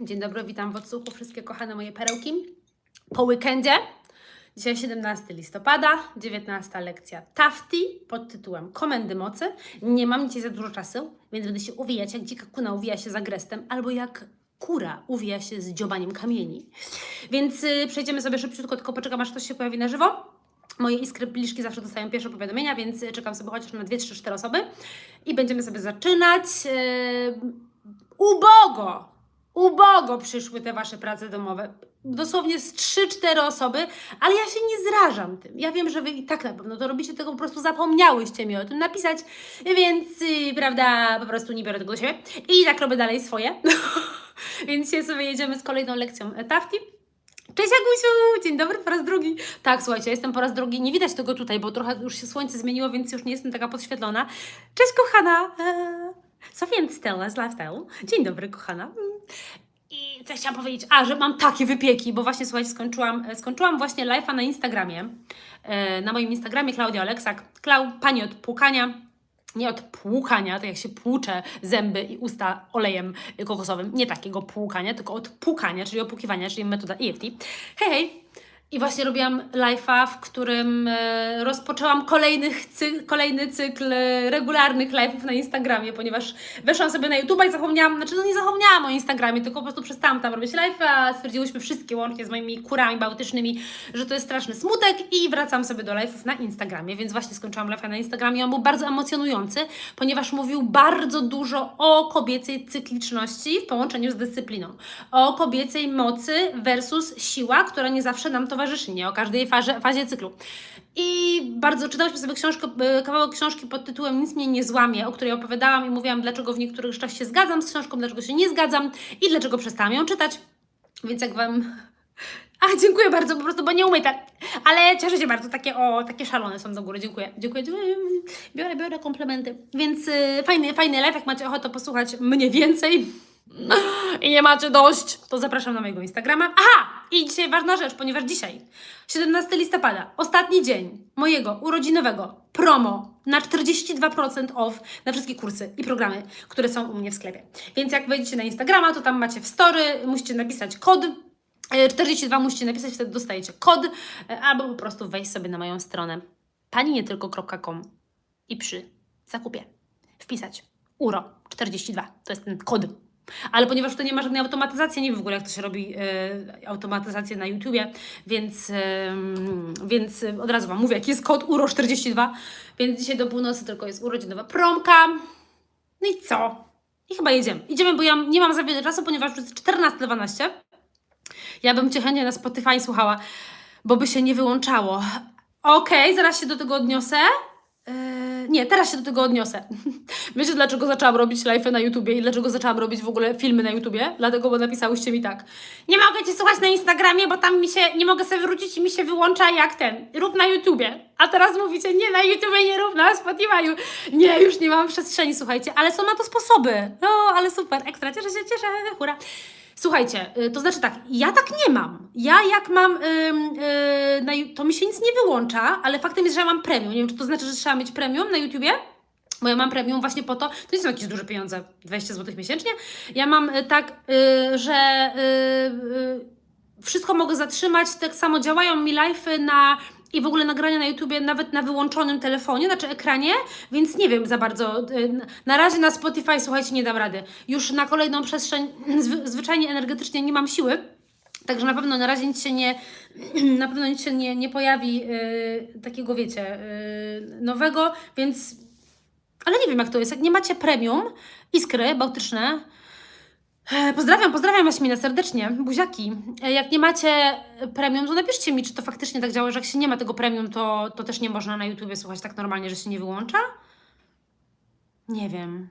Dzień dobry, witam w odsłuchu wszystkie kochane moje perełki. Po weekendzie, dzisiaj 17 listopada, 19 lekcja Tafti pod tytułem Komendy Mocy. Nie mam dzisiaj za dużo czasu, więc będę się uwijać jak dzika kuna uwija się za grestem, albo jak kura uwija się z dziobaniem kamieni. Więc y, przejdziemy sobie szybciutko, tylko poczekam aż ktoś się pojawi na żywo. Moje iskry pliszki zawsze dostają pierwsze powiadomienia, więc y, czekam sobie chociaż na 2, 3, 4 osoby i będziemy sobie zaczynać. Yy, ubogo! Ubogo przyszły te wasze prace domowe. Dosłownie z 3-4 osoby, ale ja się nie zrażam tym. Ja wiem, że wy i tak na pewno to robicie, tego po prostu zapomniałyście mi o tym napisać, więc yy, prawda, po prostu nie biorę tego do siebie. I tak robię dalej swoje. więc dzisiaj sobie jedziemy z kolejną lekcją e, Tafti. Cześć Agusiu! Dzień dobry po raz drugi. Tak, słuchajcie, jestem po raz drugi. Nie widać tego tutaj, bo trochę już się słońce zmieniło, więc już nie jestem taka podświetlona. Cześć kochana! Sofia and Stella's Lifestyle. Dzień dobry kochana. I co chciałam powiedzieć? A, że mam takie wypieki, bo właśnie słuchajcie, skończyłam, e, skończyłam właśnie live'a na Instagramie. E, na moim Instagramie Klaudia Oleksak. Klau, pani od płukania nie od płukania, tak jak się płucze zęby i usta olejem kokosowym, nie takiego płukania, tylko od płukania, czyli opłukiwania, czyli metoda EFT. Hej, hej! I właśnie robiłam live'a, w którym e, rozpoczęłam kolejny, cy, kolejny cykl e, regularnych live'ów na Instagramie, ponieważ weszłam sobie na YouTube i zapomniałam, znaczy no nie zapomniałam o Instagramie, tylko po prostu przestałam tam robić live'a, a stwierdziłyśmy wszystkie łącznie z moimi kurami bałtycznymi, że to jest straszny smutek i wracam sobie do live'ów na Instagramie, więc właśnie skończyłam live'a na Instagramie. On był bardzo emocjonujący, ponieważ mówił bardzo dużo o kobiecej cykliczności w połączeniu z dyscypliną, o kobiecej mocy versus siła, która nie zawsze nam towarzyszy, nie o każdej fazie, fazie cyklu. I bardzo czytałyśmy sobie książkę, e, kawałek książki pod tytułem Nic mnie nie złamie, o której opowiadałam i mówiłam, dlaczego w niektórych rzeczach się zgadzam z książką, dlaczego się nie zgadzam i dlaczego przestałam ją czytać. Więc jak Wam a, dziękuję bardzo, po prostu, bo nie umyte. Ale cieszę się bardzo, takie o, takie szalone są do góry. Dziękuję, dziękuję. dziękuję. Biorę, biorę komplementy. Więc y, fajny, fajny live, jak macie ochotę posłuchać mnie więcej i nie macie dość, to zapraszam na mojego Instagrama. Aha! I dzisiaj ważna rzecz, ponieważ dzisiaj, 17 listopada, ostatni dzień mojego urodzinowego promo na 42% off na wszystkie kursy i programy, które są u mnie w sklepie. Więc jak wejdziecie na Instagrama, to tam macie w story, musicie napisać kod E, 42 musicie napisać, wtedy dostajecie kod, e, albo po prostu wejść sobie na moją stronę panienietylko.com i przy zakupie wpisać URO 42. To jest ten kod. Ale ponieważ to nie ma żadnej automatyzacji, nie wiem w ogóle jak to się robi e, automatyzację na YouTubie, więc, e, więc od razu Wam mówię, jaki jest kod URO 42, więc dzisiaj do północy tylko jest urodzinowa promka. No i co? I chyba jedziemy. Idziemy, bo ja nie mam za wiele czasu, ponieważ już jest 14.12. Ja bym Cię chętnie na Spotify słuchała, bo by się nie wyłączało. Okej, zaraz się do tego odniosę. Yy, nie, teraz się do tego odniosę. Wiecie, dlaczego zaczęłam robić live na YouTubie i dlaczego zaczęłam robić w ogóle filmy na YouTubie? Dlatego, bo napisałyście mi tak. Nie mogę Cię słuchać na Instagramie, bo tam mi się, nie mogę sobie wrócić i mi się wyłącza jak ten. Rób na YouTubie. A teraz mówicie, nie na YouTubie, nie rób na Spotify'u. Nie, już nie mam przestrzeni, słuchajcie. Ale są na to sposoby. No, ale super, ekstra, cieszę się, cieszę, hura. Słuchajcie, y, to znaczy tak, ja tak nie mam. Ja jak mam, y, na, Ju- to mi się nic nie wyłącza, ale faktem jest, że ja mam premium. Nie wiem, czy to znaczy, że trzeba mieć premium na YouTubie? Bo ja mam premium właśnie po to, to nie są jakieś duże pieniądze, 20 zł miesięcznie. Ja mam y, tak, y, że y, y, wszystko mogę zatrzymać, tak samo działają mi live'y na i w ogóle nagrania na YouTubie nawet na wyłączonym telefonie, znaczy ekranie, więc nie wiem za bardzo. y, Na razie na Spotify, słuchajcie, nie dam rady. Już na kolejną przestrzeń zwy, zwyczajnie energetycznie nie mam siły. Także na pewno na razie nic się nie, na pewno nic się nie, nie pojawi y, takiego, wiecie, y, nowego, więc ale nie wiem jak to jest. Jak nie macie premium, iskry bałtyczne, pozdrawiam, pozdrawiam Jaśminę serdecznie, buziaki. E, Jak nie macie premium, to napiszcie mi, czy to faktycznie tak działa, że jak się nie ma tego premium, to, to też nie można na YouTubie słuchać tak normalnie, że się nie wyłącza? Nie wiem.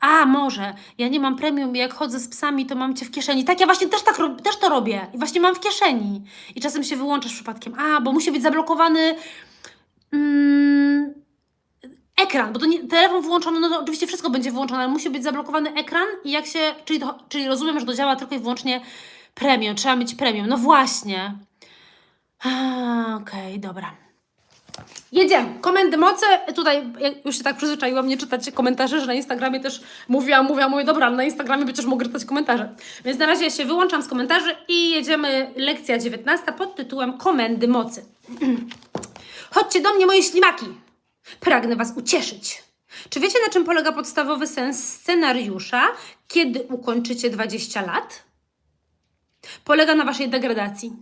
A, może. Ja nie mam premium i jak chodzę z psami, to mam cię w kieszeni. Tak, ja właśnie też, tak, też to robię. I właśnie mam w kieszeni. I czasem się wyłączasz przypadkiem. A, bo musi być zablokowany... Mm, ekran, bo to nie, telefon włączony, no to oczywiście wszystko będzie włączone, ale musi być zablokowany ekran i jak się, czyli, to, czyli rozumiem, że to działa tylko i wyłącznie premium, trzeba mieć premium, no właśnie. Okej, dobra. Jedziemy. Komendy mocy. Tutaj już się tak przyzwyczaiłam nie czytać komentarzy, że na Instagramie też mówiłam, mówiłam, mówię, dobra, na Instagramie przecież mogę czytać komentarze. Więc na razie się wyłączam z komentarzy i jedziemy lekcja 19 pod tytułem Komendy mocy. Chodźcie do mnie, moje ślimaki. Pragnę Was ucieszyć. Czy wiecie, na czym polega podstawowy sens scenariusza, kiedy ukończycie 20 lat? Polega na Waszej degradacji.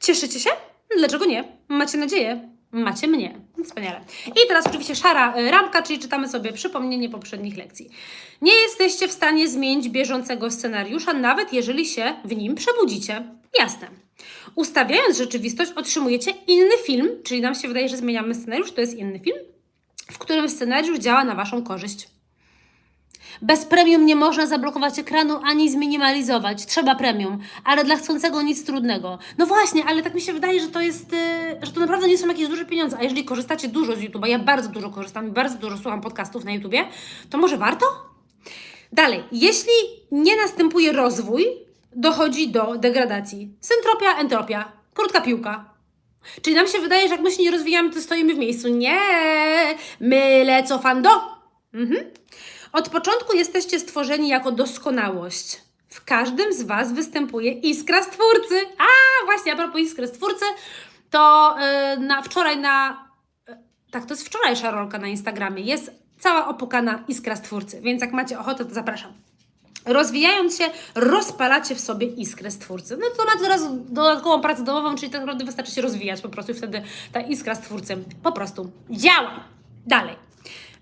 Cieszycie się? Dlaczego nie? Macie nadzieję? Macie mnie. Wspaniale. I teraz oczywiście szara y, ramka, czyli czytamy sobie przypomnienie poprzednich lekcji. Nie jesteście w stanie zmienić bieżącego scenariusza, nawet jeżeli się w nim przebudzicie. Jasne. Ustawiając rzeczywistość, otrzymujecie inny film, czyli nam się wydaje, że zmieniamy scenariusz, to jest inny film, w którym scenariusz działa na Waszą korzyść. Bez premium nie można zablokować ekranu ani zminimalizować. Trzeba premium, ale dla chcącego nic trudnego. No właśnie, ale tak mi się wydaje, że to jest, yy, że to naprawdę nie są jakieś duże pieniądze. A jeżeli korzystacie dużo z YouTube'a, ja bardzo dużo korzystam bardzo dużo słucham podcastów na YouTubie, to może warto? Dalej, jeśli nie następuje rozwój, dochodzi do degradacji. Syntropia, entropia. Krótka piłka. Czyli nam się wydaje, że jak my się nie rozwijamy, to stoimy w miejscu. Nie! Mylę cofando. Mhm. Od początku jesteście stworzeni jako doskonałość. W każdym z Was występuje iskra stwórcy. A, właśnie, a propos iskry stwórcy, to yy, na, wczoraj na. yy, tak, to jest wczorajsza rolka na Instagramie. Jest cała opukana iskra stwórcy, więc jak macie ochotę, to zapraszam. Rozwijając się, rozpalacie w sobie iskrę stwórcy. No to ma teraz dodatkową pracę domową, czyli tak naprawdę wystarczy się rozwijać po prostu i wtedy ta iskra stwórcy po prostu działa. Dalej.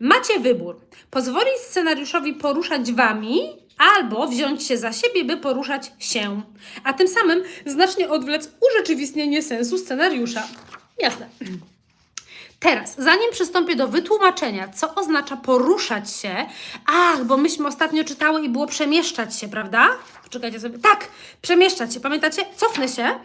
Macie wybór. Pozwolić scenariuszowi poruszać Wami albo wziąć się za siebie, by poruszać się. A tym samym znacznie odwlec urzeczywistnienie sensu scenariusza. Jasne. Teraz, zanim przystąpię do wytłumaczenia, co oznacza poruszać się, ach, bo myśmy ostatnio czytały i było przemieszczać się, prawda? Poczekajcie sobie. Tak, przemieszczać się. Pamiętacie? Cofnę się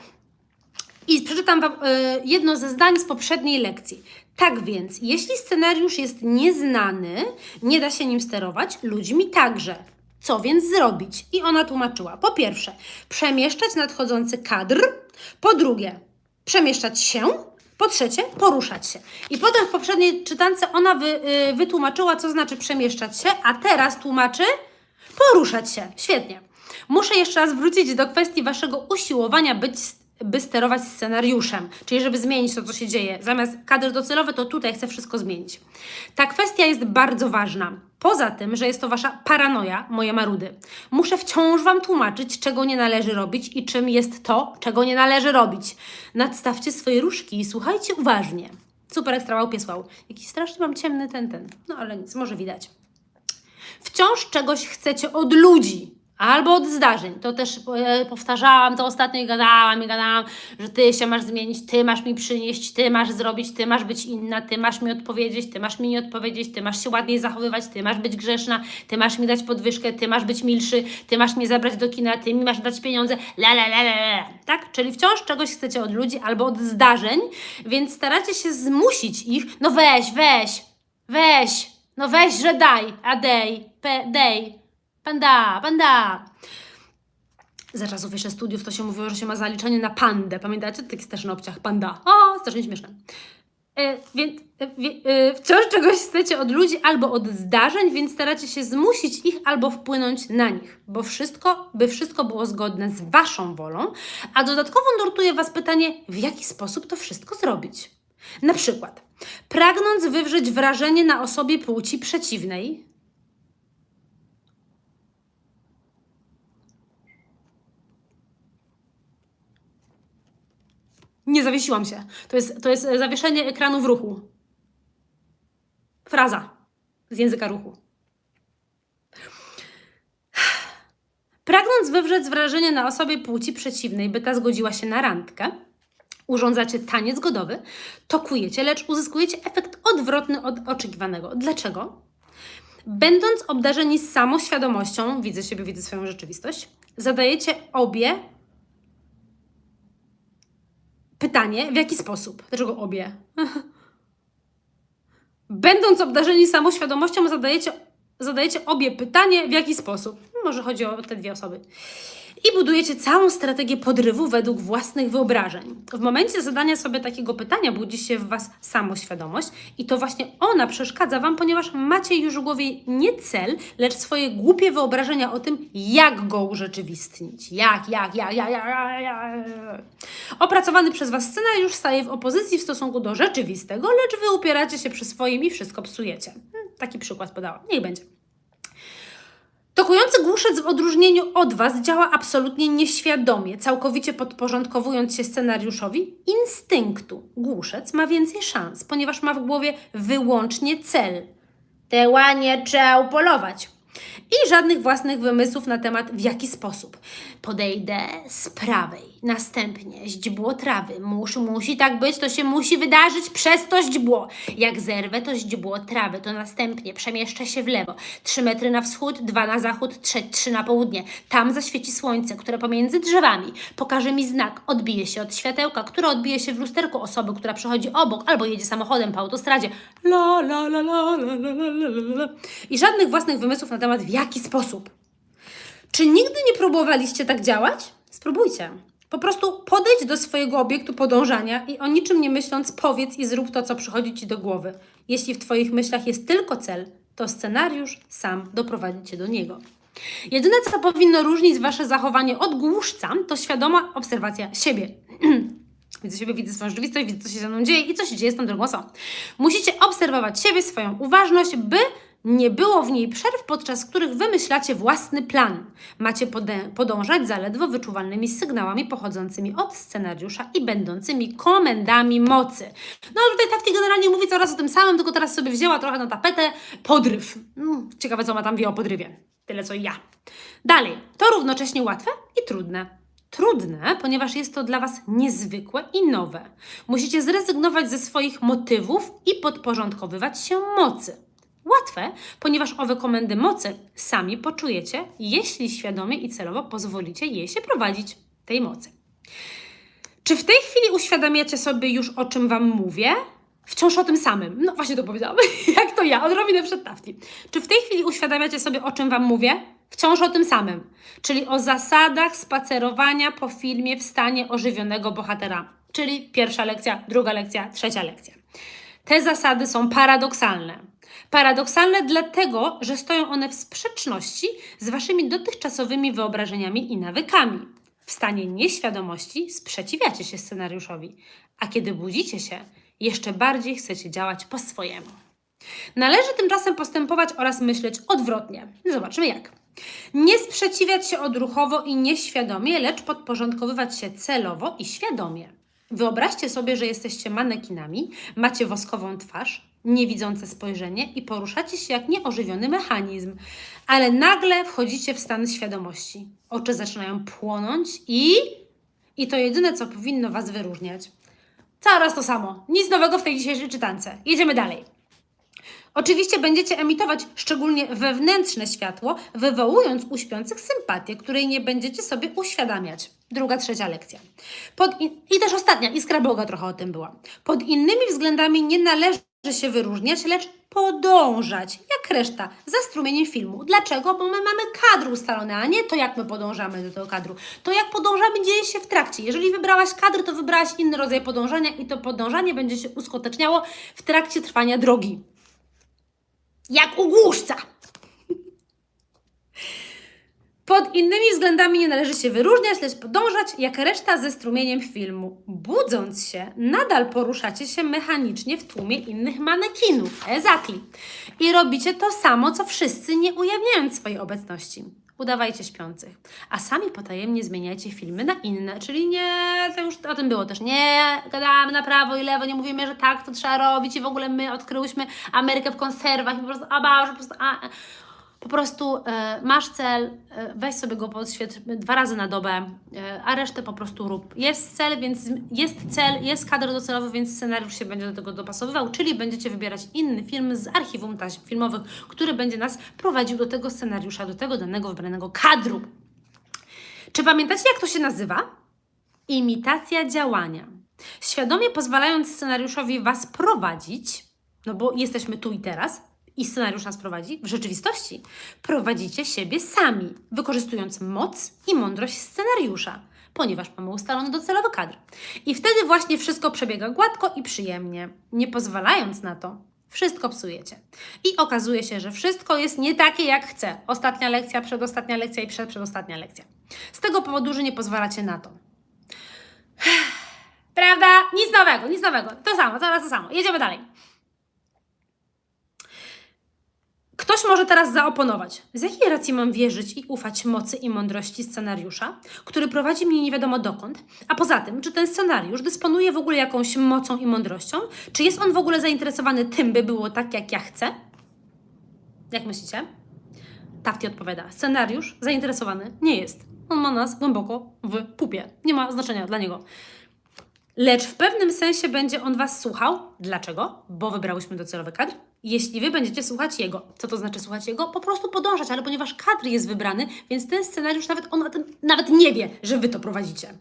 i przeczytam Wam y, jedno ze zdań z poprzedniej lekcji. Tak więc, jeśli scenariusz jest nieznany, nie da się nim sterować, ludźmi także. Co więc zrobić? I ona tłumaczyła. Po pierwsze, przemieszczać nadchodzący kadr. Po drugie, przemieszczać się. Po trzecie, poruszać się. I potem w poprzedniej czytance ona wy, y, wytłumaczyła, co znaczy przemieszczać się, a teraz tłumaczy poruszać się. Świetnie. Muszę jeszcze raz wrócić do kwestii waszego usiłowania być by sterować scenariuszem, czyli żeby zmienić to, co się dzieje. Zamiast kadr docelowy, to tutaj chcę wszystko zmienić. Ta kwestia jest bardzo ważna. Poza tym, że jest to wasza paranoja, moje marudy. Muszę wciąż wam tłumaczyć, czego nie należy robić i czym jest to, czego nie należy robić. Nadstawcie swoje różki i słuchajcie uważnie. Super ekstra wow piesłał. Jaki strasznie mam ciemny ten, ten. No ale nic, może widać. Wciąż czegoś chcecie od ludzi. Albo od zdarzeń. To też e, powtarzałam to ostatnio i gadałam i gadałam, że ty się masz zmienić, ty masz mi przynieść, ty masz zrobić, ty masz być inna, ty masz mi odpowiedzieć, ty masz mi nie odpowiedzieć, ty masz się ładniej zachowywać, ty masz być grzeszna, ty masz mi dać podwyżkę, ty masz być milszy, ty masz mnie zabrać do kina, ty mi masz dać pieniądze, la la la la la. Tak? Czyli wciąż czegoś chcecie od ludzi albo od zdarzeń, więc staracie się zmusić ich, no weź, weź, weź, no weź, że daj, a dej, pe, dej. Panda, panda. Za czasów jeszcze studiów to się mówiło, że się ma zaliczenie na pandę. Pamiętacie? Taki też na obciach. Panda. O, strasznie śmieszne. E, więc e, e, wciąż czegoś chcecie od ludzi albo od zdarzeń, więc staracie się zmusić ich albo wpłynąć na nich, bo wszystko, by wszystko było zgodne z waszą wolą, a dodatkowo nurtuje was pytanie, w jaki sposób to wszystko zrobić. Na przykład, pragnąc wywrzeć wrażenie na osobie płci przeciwnej, Nie zawiesiłam się. To jest, to jest e, zawieszenie ekranu w ruchu. Fraza z języka ruchu. Pragnąc wywrzeć wrażenie na osobie płci przeciwnej, by ta zgodziła się na randkę, urządzacie taniec godowy, tokujecie, lecz uzyskujecie efekt odwrotny od oczekiwanego. Dlaczego? Będąc obdarzeni samoświadomością, widzę siebie, widzę swoją rzeczywistość, zadajecie obie Pytanie, w jaki sposób? Dlaczego obie? Będąc obdarzeni samoświadomością, zadajecie, zadajecie obie pytanie, w jaki sposób? może chodzi o te dwie osoby. I budujecie całą strategię podrywu według własnych wyobrażeń. W momencie zadania sobie takiego pytania budzi się w Was samoświadomość i to właśnie ona przeszkadza Wam, ponieważ macie już w głowie nie cel, lecz swoje głupie wyobrażenia o tym, jak go urzeczywistnić. Jak, jak, jak, jak, jak, jak, jak. Opracowany przez Was scenariusz staje w opozycji w stosunku do rzeczywistego, lecz Wy upieracie się przy swoim i wszystko psujecie. Hmm, Taki przykład podałam. Niech będzie. Tokujący głuszec w odróżnieniu od Was działa absolutnie nieświadomie, całkowicie podporządkowując się scenariuszowi instynktu. Głuszec ma więcej szans, ponieważ ma w głowie wyłącznie cel. Te łanie trzeba upolować. I żadnych własnych wymysłów na temat w jaki sposób. Podejdę z prawej, Następnie źdźbło trawy. Musz, musi tak być, to się musi wydarzyć przez to źdźbło. Jak zerwę to źdźbło trawy, to następnie przemieszczę się w lewo. Trzy metry na wschód, dwa na zachód, trzy, trzy na południe. Tam zaświeci słońce, które pomiędzy drzewami pokaże mi znak. Odbije się od światełka, które odbije się w lusterku osoby, która przechodzi obok albo jedzie samochodem po autostradzie. La, la, la, la, la, la, la, la. I żadnych własnych wymysłów na temat w jaki sposób. Czy nigdy nie próbowaliście tak działać? Spróbujcie. Po prostu podejdź do swojego obiektu podążania i o niczym nie myśląc powiedz i zrób to, co przychodzi Ci do głowy. Jeśli w Twoich myślach jest tylko cel, to scenariusz sam doprowadzi Cię do niego. Jedyne, co powinno różnić Wasze zachowanie od głuszca, to świadoma obserwacja siebie. Widzę siebie, widzę swoją rzeczywistość, widzę, co się ze mną dzieje i co się dzieje z tą drugą osobą. Musicie obserwować siebie, swoją uważność, by nie było w niej przerw, podczas których wymyślacie własny plan. Macie podążać za ledwo wyczuwalnymi sygnałami pochodzącymi od scenariusza i będącymi komendami mocy. No tutaj Tafti generalnie mówi coraz o tym samym, tylko teraz sobie wzięła trochę na tapetę podryw. Mm, ciekawe, co ona tam wie o podrywie. Tyle, co ja. Dalej, to równocześnie łatwe i trudne. Trudne, ponieważ jest to dla Was niezwykłe i nowe. Musicie zrezygnować ze swoich motywów i podporządkowywać się mocy. Łatwe, ponieważ owe komendy mocy sami poczujecie, jeśli świadomie i celowo pozwolicie jej się prowadzić, tej mocy. Czy w tej chwili uświadamiacie sobie już o czym Wam mówię? Wciąż o tym samym. No właśnie to powiedziałam. Jak to ja, odrobinę przed. Czy w tej chwili uświadamiacie sobie o czym Wam mówię? Wciąż o tym samym. Czyli o zasadach spacerowania po filmie w stanie ożywionego bohatera. Czyli pierwsza lekcja, druga lekcja, trzecia lekcja. Te zasady są paradoksalne. Paradoksalne dlatego, że stoją one w sprzeczności z waszymi dotychczasowymi wyobrażeniami i nawykami. W stanie nieświadomości sprzeciwiacie się scenariuszowi, a kiedy budzicie się, jeszcze bardziej chcecie działać po swojemu. Należy tymczasem postępować oraz myśleć odwrotnie. Zobaczmy jak. Nie sprzeciwiać się odruchowo i nieświadomie, lecz podporządkowywać się celowo i świadomie. Wyobraźcie sobie, że jesteście manekinami, macie woskową twarz, niewidzące spojrzenie i poruszacie się jak nieożywiony mechanizm, ale nagle wchodzicie w stan świadomości. Oczy zaczynają płonąć i. I to jedyne, co powinno Was wyróżniać. Cały to samo. Nic nowego w tej dzisiejszej czytance. Jedziemy dalej. Oczywiście będziecie emitować szczególnie wewnętrzne światło, wywołując u śpiących sympatię, której nie będziecie sobie uświadamiać. Druga, trzecia lekcja. In... I też ostatnia, iskra Boga trochę o tym była. Pod innymi względami nie należy się wyróżniać, lecz podążać, jak reszta, za strumieniem filmu. Dlaczego? Bo my mamy kadr ustalony, a nie to, jak my podążamy do tego kadru. To, jak podążamy, dzieje się w trakcie. Jeżeli wybrałaś kadr, to wybrałaś inny rodzaj podążania i to podążanie będzie się uskuteczniało w trakcie trwania drogi. Jak u głuszca. Pod innymi względami nie należy się wyróżniać, lecz podążać jak reszta ze strumieniem filmu. Budząc się, nadal poruszacie się mechanicznie w tłumie innych manekinów. Exactly. I robicie to samo, co wszyscy, nie ujawniając swojej obecności. Udawajcie śpiących, a sami potajemnie zmieniajcie filmy na inne, czyli nie, to już o tym było też, nie gadamy na prawo i lewo, nie mówimy, że tak to trzeba robić i w ogóle my odkryłyśmy Amerykę w konserwach i po prostu, a po prostu, a, po prostu e, masz cel, e, weź sobie go podświetl dwa razy na dobę, e, a resztę po prostu rób. Jest cel, więc jest cel, jest kadr docelowy, więc scenariusz się będzie do tego dopasowywał, czyli będziecie wybierać inny film z archiwum taśm filmowych, który będzie nas prowadził do tego scenariusza, do tego danego wybranego kadru. Czy pamiętacie, jak to się nazywa? Imitacja działania. Świadomie pozwalając scenariuszowi Was prowadzić, no bo jesteśmy tu i teraz, i scenariusz nas prowadzi, w rzeczywistości prowadzicie siebie sami, wykorzystując moc i mądrość scenariusza, ponieważ mamy ustalony docelowy kadr. I wtedy właśnie wszystko przebiega gładko i przyjemnie. Nie pozwalając na to, wszystko psujecie. I okazuje się, że wszystko jest nie takie, jak chce. Ostatnia lekcja, przedostatnia lekcja i przed, przedostatnia lekcja. Z tego powodu, że nie pozwalacie na to. Prawda? Nic nowego, nic nowego. To samo, zaraz to samo. Jedziemy dalej. Ktoś może teraz zaoponować. Z jakiej racji mam wierzyć i ufać mocy i mądrości scenariusza, który prowadzi mnie nie wiadomo dokąd? A poza tym, czy ten scenariusz dysponuje w ogóle jakąś mocą i mądrością? Czy jest on w ogóle zainteresowany tym, by było tak, jak ja chcę? Jak myślicie? Tafti odpowiada. Scenariusz zainteresowany nie jest. On ma nas głęboko w pupie. Nie ma znaczenia dla niego. Lecz w pewnym sensie będzie on Was słuchał. Dlaczego? Bo wybrałyśmy docelowy kadr. Jeśli Wy będziecie słuchać jego, co to znaczy słuchać jego? Po prostu podążać, ale ponieważ kadr jest wybrany, więc ten scenariusz nawet on nawet nie wie, że Wy to prowadzicie.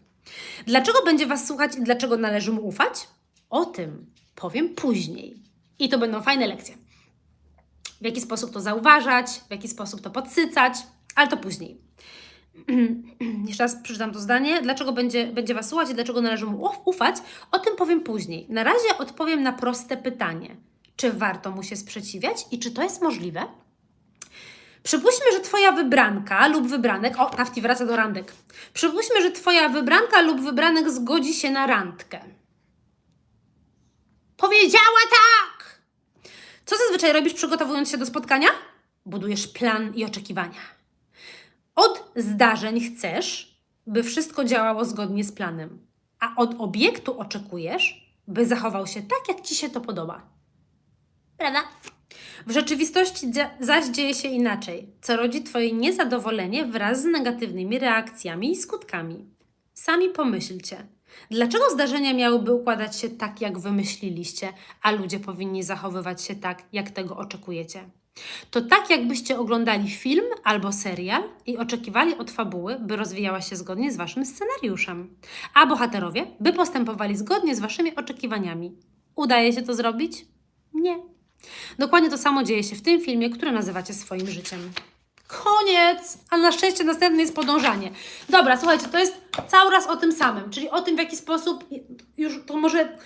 Dlaczego będzie Was słuchać i dlaczego należy mu ufać? O tym powiem później. I to będą fajne lekcje. W jaki sposób to zauważać, w jaki sposób to podsycać, ale to później. Jeszcze raz przeczytam to zdanie. Dlaczego będzie, będzie Was słuchać i dlaczego należy mu uf- ufać? O tym powiem później. Na razie odpowiem na proste pytanie. Czy warto mu się sprzeciwiać i czy to jest możliwe? Przypuśćmy, że Twoja wybranka lub wybranek, o, Tafti wraca do randek. Przypuśćmy, że Twoja wybranka lub wybranek zgodzi się na randkę. Powiedziała tak! Co zazwyczaj robisz przygotowując się do spotkania? Budujesz plan i oczekiwania. Od zdarzeń chcesz, by wszystko działało zgodnie z planem, a od obiektu oczekujesz, by zachował się tak, jak ci się to podoba. Prawda? W rzeczywistości zaś dzieje się inaczej, co rodzi Twoje niezadowolenie wraz z negatywnymi reakcjami i skutkami. Sami pomyślcie, dlaczego zdarzenia miałyby układać się tak, jak wymyśliliście, a ludzie powinni zachowywać się tak, jak tego oczekujecie? To tak, jakbyście oglądali film albo serial i oczekiwali od fabuły, by rozwijała się zgodnie z waszym scenariuszem, a bohaterowie, by postępowali zgodnie z waszymi oczekiwaniami. Udaje się to zrobić? Nie. Dokładnie to samo dzieje się w tym filmie, który nazywacie swoim życiem. Koniec! A na szczęście następne jest podążanie. Dobra, słuchajcie, to jest cały raz o tym samym, czyli o tym, w jaki sposób już to może.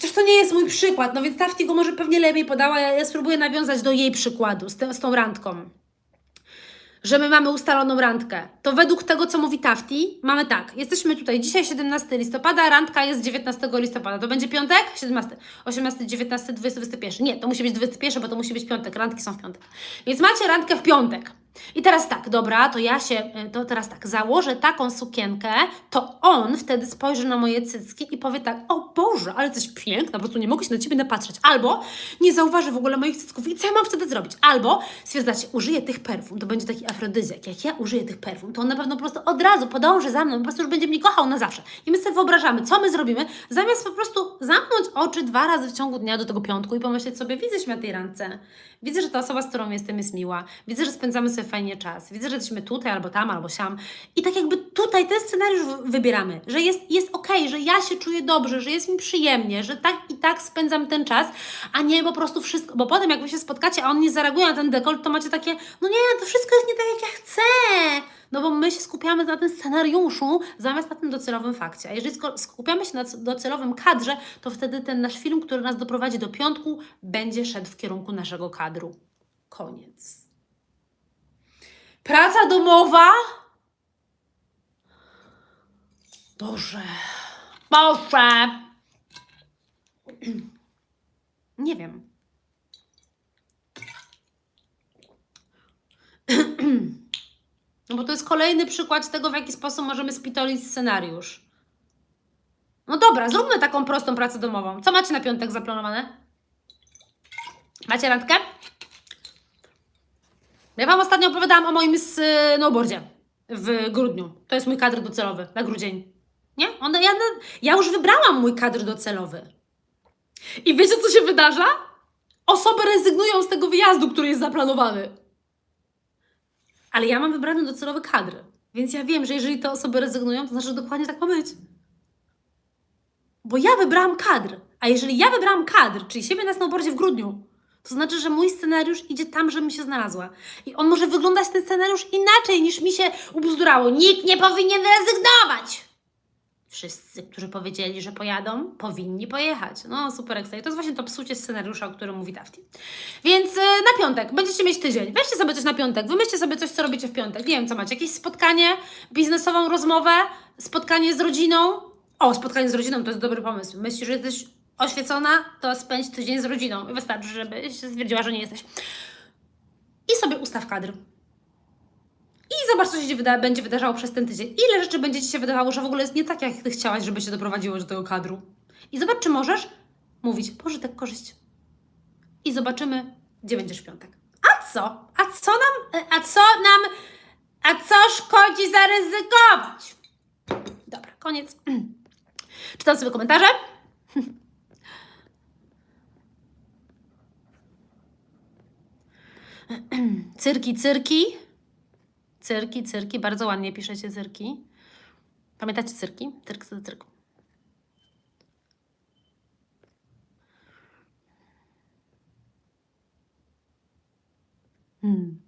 Chociaż to nie jest mój przykład, no więc Tafti go może pewnie lepiej podała. Ja, ja spróbuję nawiązać do jej przykładu z, te, z tą randką. Że my mamy ustaloną randkę. To według tego, co mówi Tafti, mamy tak. Jesteśmy tutaj dzisiaj 17 listopada, randka jest 19 listopada. To będzie piątek? 17, 18, 19, 20, 21. Nie, to musi być 21, bo to musi być piątek. Randki są w piątek. Więc macie randkę w piątek. I teraz tak, dobra, to ja się, y, to teraz tak, założę taką sukienkę, to on wtedy spojrzy na moje cycki i powie tak, o Boże, ale jesteś piękna, po prostu nie mogę się na Ciebie napatrzeć. Albo nie zauważy w ogóle moich cycków i co ja mam wtedy zrobić? Albo stwierdzacie, użyję tych perfum, to będzie taki afrodyzjak. Jak ja użyję tych perfum, to on na pewno po prostu od razu podąży za mną, po prostu już będzie mnie kochał na zawsze. I my sobie wyobrażamy, co my zrobimy, zamiast po prostu zamknąć oczy dwa razy w ciągu dnia do tego piątku i pomyśleć sobie, widzę na tej randce. Widzę, że ta osoba, z którą jestem, jest miła. Widzę, że spędzamy sobie fajnie czas. Widzę, że jesteśmy tutaj, albo tam, albo siam. I tak jakby tutaj ten scenariusz wy- wybieramy, że jest, jest okej, że ja się czuję dobrze, że jest mi przyjemnie, że tak i tak spędzam ten czas, a nie po prostu wszystko. Bo potem, jak wy się spotkacie, a on nie zareaguje na ten dekolt, to macie takie, no nie, to wszystko jest nie tak, jak ja chcę. No bo my się skupiamy na tym scenariuszu, zamiast na tym docelowym fakcie. A jeżeli skupiamy się na docelowym kadrze, to wtedy ten nasz film, który nas doprowadzi do piątku, będzie szedł w kierunku naszego kadru. Koniec. Praca domowa? Boże. Boże. Nie wiem. No bo to jest kolejny przykład tego, w jaki sposób możemy spitolić scenariusz. No dobra, zróbmy taką prostą pracę domową. Co macie na piątek zaplanowane? Macie randkę? Ja Wam ostatnio opowiadałam o moim snowboardzie w grudniu. To jest mój kadr docelowy na grudzień. Nie? One, ja, ja już wybrałam mój kadr docelowy. I wiecie, co się wydarza? Osoby rezygnują z tego wyjazdu, który jest zaplanowany. Ale ja mam wybrany docelowy kadr. Więc ja wiem, że jeżeli te osoby rezygnują, to znaczy, że dokładnie tak ma być. Bo ja wybrałam kadr. A jeżeli ja wybrałam kadr, czyli siebie na snowboardzie w grudniu, to znaczy, że mój scenariusz idzie tam, żebym się znalazła. I on może wyglądać ten scenariusz inaczej niż mi się ubzdurało. Nikt nie powinien rezygnować! Wszyscy, którzy powiedzieli, że pojadą, powinni pojechać. No, super. I to jest właśnie to psucie scenariusza, o którym mówi Tafti. Więc y, na piątek będziecie mieć tydzień. Weźcie sobie coś na piątek, wymyślcie sobie coś, co robicie w piątek. Nie wiem, co macie. Jakieś spotkanie, biznesową rozmowę, spotkanie z rodziną. O, spotkanie z rodziną to jest dobry pomysł. Myślisz, że jesteś oświecona, to spędź tydzień z rodziną. Wystarczy, żebyś stwierdziła, że nie jesteś. I sobie ustaw kadr. I zobacz, co się wyda- będzie wydarzało przez ten tydzień. Ile rzeczy będzie Ci się wydawało, że w ogóle jest nie tak, jak Ty chciałaś, żeby się doprowadziło do tego kadru. I zobacz, czy możesz mówić pożytek, korzyść. I zobaczymy, gdzie będziesz w piątek. A co? A co nam, a co nam, a co szkodzi zaryzykować? Dobra, koniec. Czytam sobie komentarze. Cyrki, cyrki. Cyrki, cyrki. Bardzo ładnie piszecie cyrki. Pamiętacie cyrki? Cyrk z cyrku. Hmm.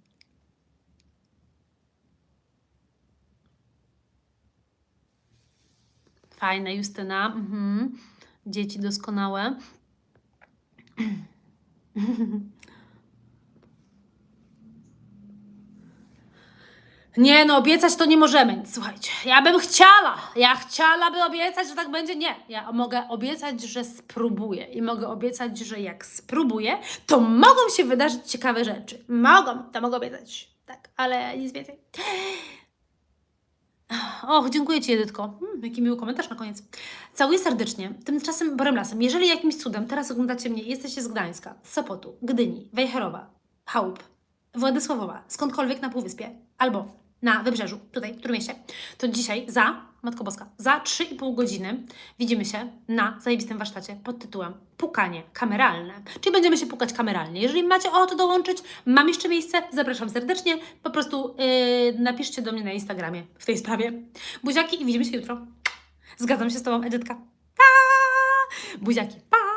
Fajne, Justyna. Mhm. Dzieci doskonałe. Nie, no obiecać to nie możemy. Słuchajcie, ja bym chciała, ja chciałaby obiecać, że tak będzie. Nie, ja mogę obiecać, że spróbuję i mogę obiecać, że jak spróbuję, to mogą się wydarzyć ciekawe rzeczy. Mogą, to mogę obiecać. Tak, ale nic więcej. Och, dziękuję Ci, Edytko. Hmm, jaki miły komentarz na koniec. Całuję serdecznie. Tymczasem Borem Lasem. Jeżeli jakimś cudem teraz oglądacie mnie jesteście z Gdańska, Sopotu, Gdyni, Wejherowa, Chałup, Władysławowa, skądkolwiek na Półwyspie, albo na Wybrzeżu, tutaj, w którym mieście, to dzisiaj za, Matko Boska, za 3,5 godziny widzimy się na zajebistym warsztacie pod tytułem Pukanie kameralne. Czyli będziemy się pukać kameralnie. Jeżeli macie ochotę dołączyć, mam jeszcze miejsce, zapraszam serdecznie. Po prostu yy, napiszcie do mnie na Instagramie w tej sprawie. Buziaki i widzimy się jutro. Zgadzam się z Tobą, Edytka. Pa! Buziaki, pa!